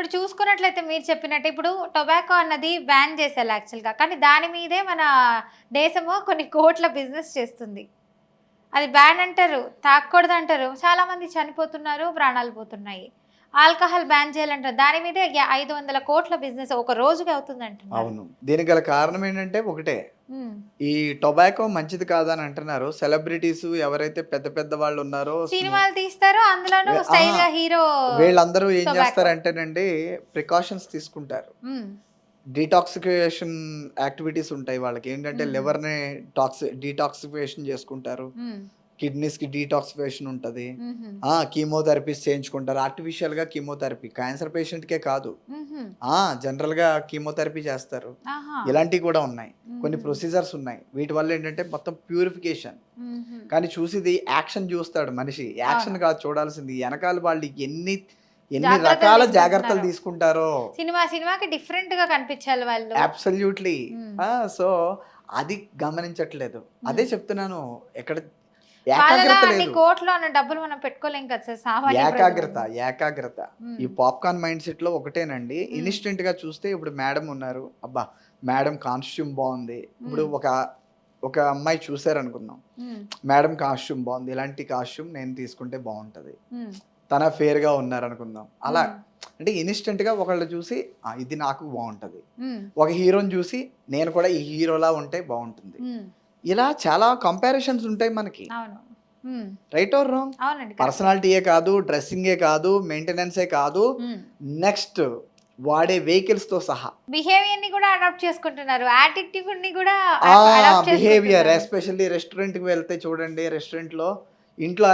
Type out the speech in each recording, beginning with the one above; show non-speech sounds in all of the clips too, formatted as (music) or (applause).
ఇప్పుడు చూసుకున్నట్లయితే మీరు చెప్పినట్టు ఇప్పుడు టొబాకో అన్నది బ్యాన్ చేసేలా యాక్చువల్గా కానీ దాని మీదే మన దేశము కొన్ని కోట్ల బిజినెస్ చేస్తుంది. అది బ్యాన్ అంటారు తాకూడదు అంటారు చాలామంది చనిపోతున్నారు ప్రాణాలు పోతున్నాయి. ఆల్కహాల్ బ్యాన్ చేయాలంటారు. దాని మీదే ఐదు వందల కోట్ల బిజినెస్ ఒక రోజుకి అవుతుంది అంటున్నారు అవును. దీనికి గల కారణం ఏంటంటే ఒకటే. ఈ టొబాకో మంచిది కాదని అంటున్నారు. సెలబ్రిటీస్ ఎవరైతే పెద్ద పెద్ద వాళ్ళు ఉన్నారో సినిమాలు తీస్తారు అందులోనూ స్టైల్గా హీరో వీళ్ళందరూ ఏం. చేస్తారంటేనండి ప్రికాషన్స్ తీసుకుంటారు. డీటాక్సిఫికేషన్ యాక్టివిటీస్ ఉంటాయి వాళ్ళకి. ఏంటంటే. లివర్ని టాక్సి డీటాక్సిఫికేషన్ చేసుకుంటారు. ఉమ్, కిడ్నీస్కి డీటాక్సిఫికేషన్ ఉంటుంది. ఉమ్హు, కీమోథెరపీస్ చేయించుకుంటారు. ఆర్టిఫిషియల్గా కీమోథెరపీ క్యాన్సర్ పేషెంట్కే కాదు. ఉమ్హు. జనరల్గా కీమోథెరపీ చేస్తారు. ఇలాంటివి కూడా ఉన్నాయి. కొన్ని. ప్రొసీజర్స్ ఉన్నాయి. వీటి వల్ల ఏంటంటే మొత్తం ప్యూరిఫికేషన్. కానీ చూసిది యాక్షన్ చూస్తాడు మనిషి. యాక్షన్ కాదు చూడాల్సింది. వెనకాల వాళ్ళు ఎన్ని ఎన్ని రకాల. జాగ్రత్తలు తీసుకుంటారో. సినిమా సినిమాకి డిఫరెంట్గా కనిపించాలి వాళ్ళు. అబ్సల్యూట్లీ. సో అది గమనించట్లేదు. అదే చెప్తున్నాను. ఎక్కడ ఏకాగ్రత డబ్బులు మనం పెట్టుకోలేం కదా సార్ ఏకాగ్రత ఈ పాప్కార్న్ మైండ్ సెట్లో ఒకటేనండి ఇన్స్టెంట్గా చూస్తే ఇప్పుడు మేడం ఉన్నారు. అబ్బా మేడం కాస్ట్యూమ్ బాగుంది. ఇప్పుడు. ఒక ఒక అమ్మాయి చూసారనుకుందాం. మేడం కాస్ట్యూమ్ బాగుంది ఇలాంటి కాస్ట్యూమ్ నేను తీసుకుంటే బాగుంటది. తన ఫేర్గా ఉన్నారనుకుందాం. అలా అంటే ఇన్స్టెంట్గా ఒకళ్ళు చూసి "ఆ, ఇది నాకు బాగుంటది. ఒక హీరోని చూసి నేను కూడా ఈ హీరోలా ఉంటే బాగుంటుంది. ఇలా చాలా కంపారిజన్స్ ఉంటాయి మనకి. అవును. రైట్ ఆర్ రాంగ్ పర్సనాలిటీయే కాదు డ్రెస్సింగే కాదు మెయింటెనెన్సే కాదు. నెక్స్ట్ వాడే వెహికల్స్తో సహా. బిహేవియర్ని కూడా అడాప్ట్ చేసుకుంటున్నారు. యాటిట్యూడ్ని కూడా బిహేవియర్ ఎస్పెషల్లీ రెస్టారెంట్కి వెళ్తే చూడండి రెస్టారెంట్లో ఇంట్లో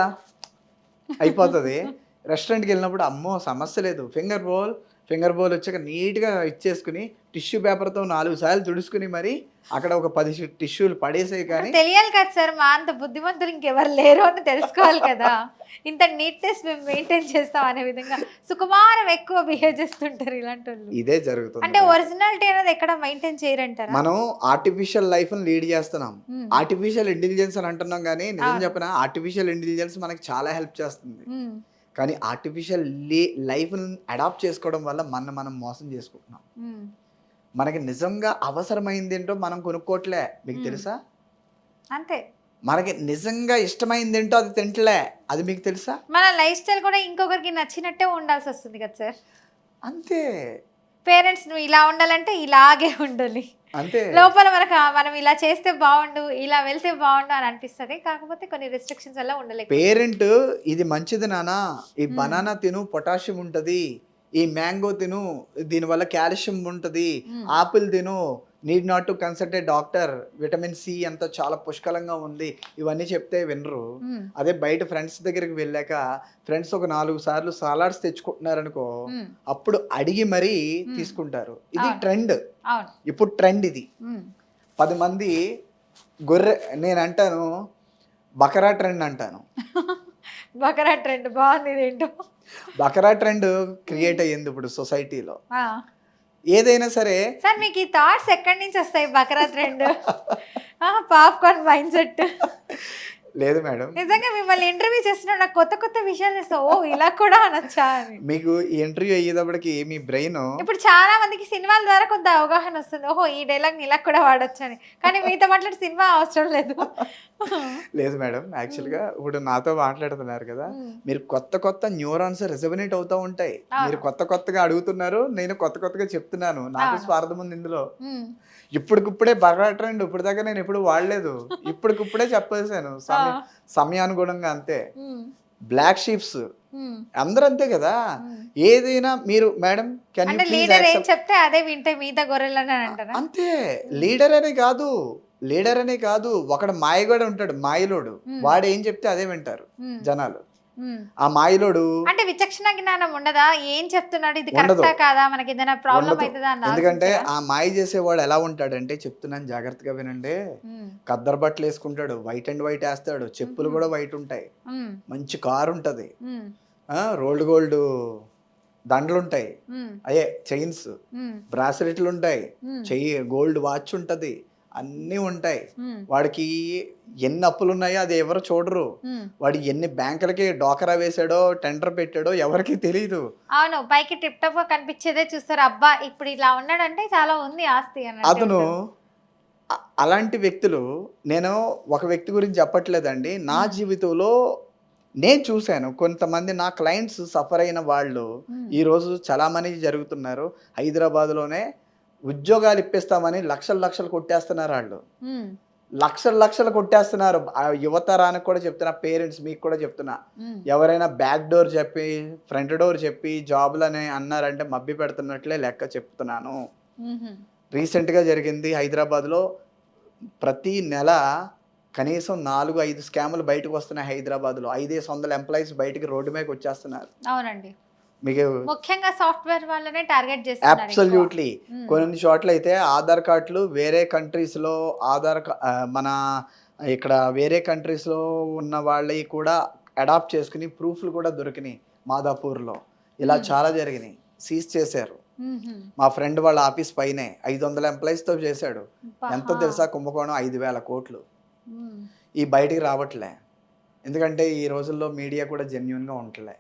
అయిపోతుంది. రెస్టారెంట్కి (laughs) వెళ్ళినప్పుడు అమ్మో సమస్య లేదు. ఫింగర్ బౌల్ ఫింగర్ బౌల్ వచ్చాక నీట్గా ఇచ్చేసుకుని టిష్యూ పేపర్తో నాలుగు సార్లు తుడుచుకుని మరి అక్కడ ఒక పది టిష్యూలు పడేసేవి కానీ తెలియాలి కదా సార్ మా అంత బుద్ధిమంతులు ఇంకెవరు లేరు అని తెలుసుకోవాలి కదా. ఇంత నీట్నెస్ మేము మెయింటైన్ చేస్తాం అనే విధంగా సుకుమారం ఎక్కువ బిహేవ్ చేస్తుంటారు ఇలాంటి వాళ్ళు ఇదే అంటే జరుగుతుంది ఒరిజినాలిటీ అనేది ఎక్కడ మెయింటైన్ చేయరంటారా? మనం ఆర్టిఫిషియల్ లైఫ్ లీడ్ చేస్తున్నాం. ఆర్టిఫిషియల్ ఇంటెలిజెన్స్ అని అంటున్నాం కానీ నిజం. చెప్పిన ఆర్టిఫిషియల్ ఇంటెలిజెన్స్ మనకి చాలా హెల్ప్ చేస్తుంది. కానీ ఆర్టిఫిషియల్ లైఫ్ అడాప్ట్ చేసుకోవడం వల్ల మన మనం మోసం చేసుకుంటున్నాం. ఉమ్. మనకి నిజంగా అవసరమైంది ఏంటో మనం కొనుక్కోవట్లే మీకు మ్మ్. తెలుసా? అంతే. మనకి నిజంగా ఇష్టమైంది ఏంటో అది తింటలే. అది మీకు తెలుసా? మన లైఫ్ స్టైల్ కూడా ఇంకొకరికి నచ్చినట్టే ఉండాల్సి వస్తుంది కదా సార్. అంతే. పేరెంట్స్ నువ్వు ఇలా ఉండాలంటే ఇలాగే ఉండాలి. అంతే. లోపల మనకు మనం ఇలా చేస్తే బాగుండు ఇలా వెళ్తే బాగుండు అని అనిపిస్తుంది. కాకపోతే కొన్ని రెస్ట్రిక్షన్స్ వల్ల ఉండలేక పేరెంట్ ఇది మంచిది నానా ఈ. బనానా తిను పొటాషియం ఉంటది. ఈ మ్యాంగో తిను దీనివల్ల కాల్షియం ఉంటది. ఆపిల్ తిను need not to consult a doctor vitamin C అంత చాలా పుష్కలంగా ఉంది. ఇవన్నీ చెప్తే వినరు. అదే బయట ఫ్రెండ్స్ దగ్గరికి వెళ్ళాక ఫ్రెండ్స్ ఒక నాలుగు సార్లు సాలాడ్స్ తెచ్చుకుంటున్నారనుకో అప్పుడు అడిగి మరీ. తీసుకుంటారు. ఇది. ట్రెండ్ ఇప్పుడు ట్రెండ్ ఇది. పది మంది గొర్రె నేను అంటాను బకరా ట్రెండ్ అంటాను. (laughs) బకరా ట్రెండ్ బాగుంది ఇదేంటో. బకరా ట్రెండ్ క్రియేట్ అయ్యింది ఇప్పుడు సొసైటీలో. ఏదైనా సరే సార్ మీకు ఈ థాట్స్ ఎక్కడి నుంచి వస్తాయి బకరా ట్రెండ్? (laughs) Popcorn mindset. (laughs) లేదు మేడం. నిజంగా మిమ్మల్ని ఇంటర్వ్యూ చేస్తున్నా నాకు కొత్త కొత్త విషయాలు ఓ ఇలా కూడా అనొచ్చా? అని. మీకు ఈ ఇంటర్వ్యూ అయ్యేటప్పటికి మీ బ్రెయిన్ ఇప్పుడు చాలా మందికి సినిమాల ద్వారా కొంత అవగాహన వస్తుంది. ఓహో ఈ డైలాగ్ ఇలా కూడా వాడొచ్చు? అని. కానీ మీతో మాట్లాడే సినిమా అవసరం లేదు. (laughs) లేదు మేడం యాక్చువల్గా ఇప్పుడు నాతో మాట్లాడుతున్నారు కదా మీరు కొత్త కొత్త న్యూరాన్స్ రెజబనేట్ అవుతూ ఉంటాయి. మీరు కొత్త కొత్తగా అడుగుతున్నారు నేను కొత్త కొత్తగా చెప్తున్నాను నాకు. స్వార్థం ఉంది ఇందులో. ఇప్పటికిప్పుడే బగా ట్రెండ్ ఇప్పుడు దాకా నేను ఎప్పుడు వాడలేదు. ఇప్పటికిప్పుడే చెప్పేశాను ఆ. సమయానుగుణంగా అంతే. బ్లాక్ షీప్స్ అందరూ అంతే కదా. ఏదైనా మీరు మేడం కెన్ యూ అంటే ప్లీజ్ లీడర్ ఏం చెప్తే అదే వింటే మిగతా గొర్రెలని అంతే లీడర్ అనే కాదు. లీడర్ అనే కాదు ఒకడు మాయగాడు ఉంటాడు మాయలోడు. వాడు ఏం చెప్తే అదే వింటారు జనాలు. ఆ మాయలోడు అంటే విచక్షణ జ్ఞానం ఉండదా? ఏం చెప్తున్నాడు? ఇది. కరెక్టా కాదా? మనకి ఏదైనా ప్రాబ్లం. అవుతుందా ఎందుకంటే? ఆ మాయ చేసేవాడు ఎలా ఉంటాడంటే చెప్తున్నాను జాగ్రత్తగా వినండి. కద్దరు బట్టలు వేసుకుంటాడు వైట్ అండ్ వైట్ వేస్తాడు చెప్పులు. కూడా వైట్ ఉంటాయి. మంచి కారు ఉంటది. రోల్డ్ గోల్డ్ దండలు ఉంటాయి. అయ్యే చైన్స్ బ్రాస్లెట్లు ఉంటాయి. చెయ్యి గోల్డ్ వాచ్ ఉంటది. అన్నీ ఉంటాయి. వాడికి ఎన్ని అప్పులు ఉన్నాయో అది ఎవరు చూడరు. వాడు ఎన్ని బ్యాంకులకి డోకరా వేసాడో టెండర్ పెట్టాడో ఎవరికి తెలియదు అవును పైకి టిప్ టాప్గా కనిపించేదే చూస్తారు. అబ్బా ఇప్పుడు ఇలా ఉన్నాడంటే చాలా ఉంది ఆస్తి అతను అలాంటి వ్యక్తులు నేను ఒక వ్యక్తి గురించి చెప్పట్లేదండి. నా జీవితంలో నేను చూశాను. కొంతమంది నా క్లయింట్స్ సఫర్ అయిన వాళ్ళు ఈరోజు చాలామంది జరుగుతున్నారు. హైదరాబాద్లోనే ఉద్యోగాలు ఇప్పిస్తామని లక్షలు లక్షలు కొట్టేస్తున్నారు వాళ్ళు. లక్షలు లక్షలు కొట్టేస్తున్నారు. యువతరానికి కూడా చెప్తున్నా పేరెంట్స్ మీకు కూడా చెప్తున్నా. ఎవరైనా బ్యాక్ డోర్ చెప్పి ఫ్రంట్ డోర్ చెప్పి జాబులు అని అన్నారంటే మబ్బి పెడుతున్నట్లే లెక్క చెప్తున్నాను. రీసెంట్గా జరిగింది హైదరాబాద్లో ప్రతి నెల కనీసం నాలుగు ఐదు స్కాములు బయటకు వస్తున్నాయి హైదరాబాద్లో. ఐదేసి వందల ఎంప్లాయీస్ బయటికి రోడ్డు మీదకి వచ్చేస్తున్నారు. అవునండి. మీకు ముఖ్యంగా సాఫ్ట్వేర్ వాళ్ళనే టార్గెట్ చేస్తున్నారు. అబ్సల్యూట్లీ కొన్ని చోట్ల అయితే ఆధార్ కార్డులు వేరే కంట్రీస్లో ఆధార్ మన ఇక్కడ వేరే కంట్రీస్లో ఉన్న వాళ్ళవి కూడా అడాప్ట్ చేసుకుని ప్రూఫ్లు కూడా దొరికినాయి మాదాపూర్లో. ఇలా. చాలా జరిగినాయి. సీజ్ చేశారు. మా ఫ్రెండ్ వాళ్ళ ఆఫీస్ పైనే ఐదు వందల ఎంప్లాయీస్తో చేశాడు. ఎంతో. తెలుసా కుంభకోణం? ఐదు వేల కోట్లు. ఈ బయటికి రావట్లే. ఎందుకంటే ఈ రోజుల్లో మీడియా కూడా జెన్యున్గా ఉండలే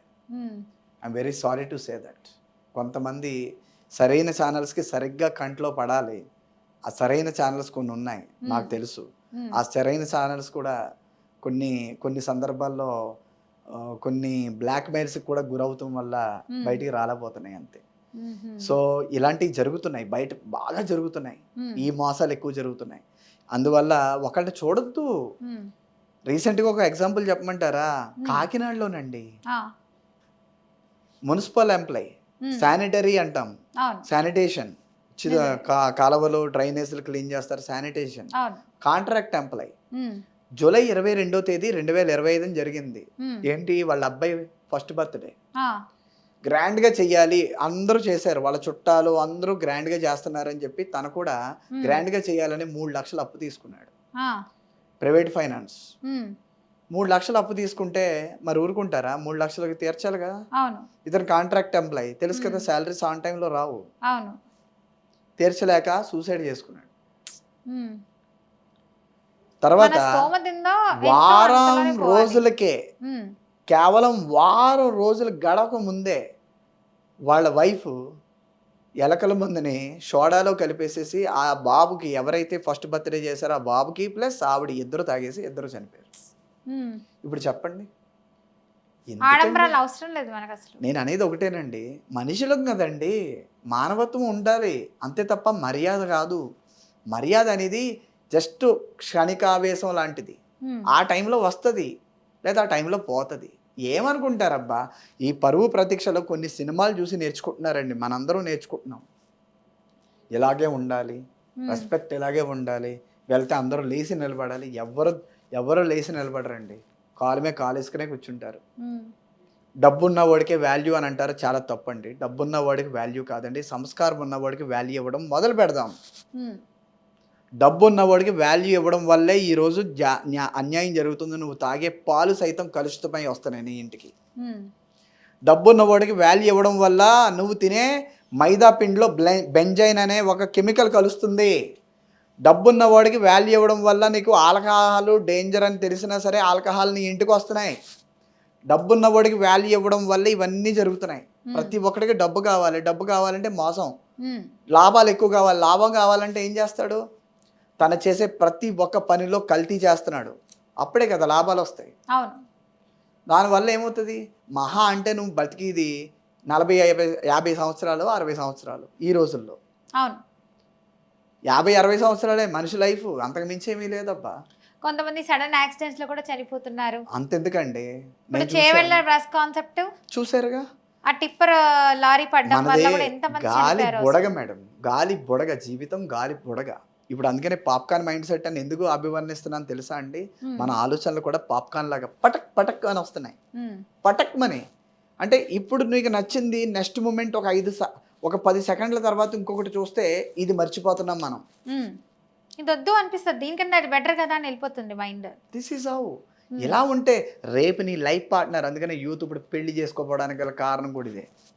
I'm very sorry to say that కొంతమంది సరైన ఛానల్స్కి సరిగ్గా కంట్లో పడాలి. ఆ సరైన ఛానల్స్ కొన్ని ఉన్నాయి నాకు. తెలుసు. ఆ సరైన ఛానల్స్ కూడా కొన్ని కొన్ని సందర్భాల్లో కొన్ని బ్లాక్ మెయిల్స్కి కూడా గురవుతాం వల్ల. బయటికి రాలేకపోతున్నాయి అంతే. సో ఇలాంటివి జరుగుతున్నాయి. బయట బాగా జరుగుతున్నాయి. ఈ మోసాలు ఎక్కువ జరుగుతున్నాయి. అందువల్ల ఒకళ్ళని చూడొద్దు. రీసెంట్గా ఒక ఎగ్జాంపుల్ చెప్పమంటారా. కాకినాడలోనండి. Municipal employee. శానిటరీ అంటాం. శానిటేషన్. కాలువలు డ్రైనేజీలు క్లీన్ చేస్తారు శానిటేషన్. Contract employee. జూలై ఇరవై రెండో తేదీ రెండు వేల ఇరవై ఐదున జరిగింది. ఏంటి? వాళ్ళ అబ్బాయి ఫస్ట్ బర్త్డే. ఆ, గ్రాండ్గా చెయ్యాలి. అందరూ చేశారు. వాళ్ళ చుట్టాలు అందరూ గ్రాండ్గా చేస్తున్నారని చెప్పి తను కూడా ఉమ్, గ్రాండ్గా చేయాలని మూడు లక్షలు అప్పు తీసుకున్నాడు. Private finance. మూడు లక్షలు అప్పు తీసుకుంటే మరి ఊరుకుంటారా? మూడు లక్షలకి తీర్చాలి కదా. అవును. ఇతను కాంట్రాక్ట్ ఎంప్లాయ్. తెలుసు కదా. శాలరీస్ ఆన్ టైంలో రావు. అవును. తీర్చలేక సూసైడ్ చేసుకున్నాడు. తర్వాత వారం. రోజులకే. కేవలం వారం రోజులు గడవక ముందే వాళ్ళ వైఫ్ ఎలకల మందుని సోడాలో కలిపేసేసి ఆ బాబుకి ఎవరైతే ఫస్ట్ బర్త్డే చేశారో ఆ బాబుకి ప్లస్ ఆవిడ ఇద్దరు తాగేసి ఇద్దరు చనిపోయారు. ఇప్పుడు చెప్పండి? ఆడంబరాలు అవసరం లేదు మనకు అసలు నేను అనేది ఒకటేనండి. మనుషులం కదండి. మానవత్వం ఉండాలి. అంతే తప్ప మర్యాద కాదు. మర్యాద అనేది జస్ట్ క్షణికావేశం లాంటిది. ఆ టైంలో వస్తుంది. లేదా ఆ టైంలో పోతుంది. ఏమనుకుంటారబ్బా? ఈ పరువు ప్రతీక్షలో కొన్ని సినిమాలు చూసి నేర్చుకుంటున్నారండి. మనందరం నేర్చుకుంటున్నాం. ఇలాగే ఉండాలి. రెస్పెక్ట్ ఇలాగే ఉండాలి. వెళ్తే అందరూ లేచి నిలబడాలి. ఎవరు ఎవరు లేచి నిలబడరండి. కాలు మీద కాలు వేసుకునే కూర్చుంటారు. డబ్బున్న వాడికి వాల్యూ అని అంటారు చాలా తప్పండి. డబ్బున్న వాడికి వాల్యూ కాదండి. సంస్కారం ఉన్న వాడికి వాల్యూ ఇవ్వడం మొదలు పెడదాం. డబ్బు ఉన్నవాడికి వాల్యూ ఇవ్వడం వల్లే ఈరోజు అన్యాయం జరుగుతుంది. నువ్వు తాగే పాలు సైతం కలుషితమై వస్తున్నాయి నీ ఇంటికి. డబ్బు ఉన్నవాడికి వాల్యూ ఇవ్వడం వల్ల నువ్వు తినే మైదా పిండిలో బ్లె బెంజైన్ అనే ఒక కెమికల్ కలుస్తుంది. డబ్బున్న వాడికి వాల్యూ ఇవ్వడం వల్ల నీకు ఆల్కహాల్ డేంజర్ అని తెలిసినా సరే ఆల్కహాల్ నీ ఇంటికి వస్తున్నాయి. డబ్బున్న వాడికి వాల్యూ ఇవ్వడం వల్ల ఇవన్నీ జరుగుతున్నాయి. ఉమ్, ప్రతి ఒక్కడికి డబ్బు కావాలి. డబ్బు కావాలంటే మోసం. ఉమ్, లాభాలు ఎక్కువ కావాలి. లాభం కావాలంటే ఏం చేస్తాడు? తన చేసే ప్రతి ఒక్క పనిలో కల్తీ చేస్తున్నాడు. అప్పుడే కదా లాభాలు వస్తాయి. అవును. దానివల్ల ఏమవుతుంది? మహా అంటే నువ్వు బతికిది నలభై యాభై యాభై సంవత్సరాలు అరవై సంవత్సరాలు ఈ రోజుల్లో. అవును. యాభై అరవై సంవత్సరాలే మనిషి లైఫ్. అంతకు మించి ఏమీ లేదబ్బా. కొంతమంది సడన్ యాక్సిడెంట్స్లో కూడా చనిపోతున్నారు. అంతెందుకండి. ఇప్పుడు నేను చేవెళ్ళ చూశాను. Bus concept? చూశారుగా? ఆ టిప్పర్ లారీ పడ్డం వల్ల మనదే కూడా ఎంత మంది గాలి బుడగ. మేడం. గాలి బుడగ జీవితం గాలి బుడగ. ఇప్పుడు అందుకనే పాప్కార్న్ మైండ్ సెట్ అని ఎందుకు అభివర్ణిస్తున్నాను తెలుసా అండి? మన ఆలోచనలు కూడా పాప్కార్న్ లాగా పటక్ పటక్ అని వస్తున్నాయి. పటక్ మని అంటే ఇప్పుడు నీకు నచ్చింది నెక్స్ట్ మూమెంట్ ఒక ఐదు ఒక పది సెకండ్ల తర్వాత ఇంకొకటి చూస్తే ఇది మర్చిపోతున్నాం మనం. ఇది వద్దు అనిపిస్తుంది. దీనికంటే అది బెటర్ కదా అని వెళ్ళిపోతుంది మైండ్. దిస్ ఈజ్ హౌ ఇలా ఉంటే రేపు నీ లైఫ్ పార్ట్నర్ అందుకనే యూత్ ఇప్పుడు పెళ్ళి చేసుకోపోవడానికి గల కారణం కూడా ఇదే.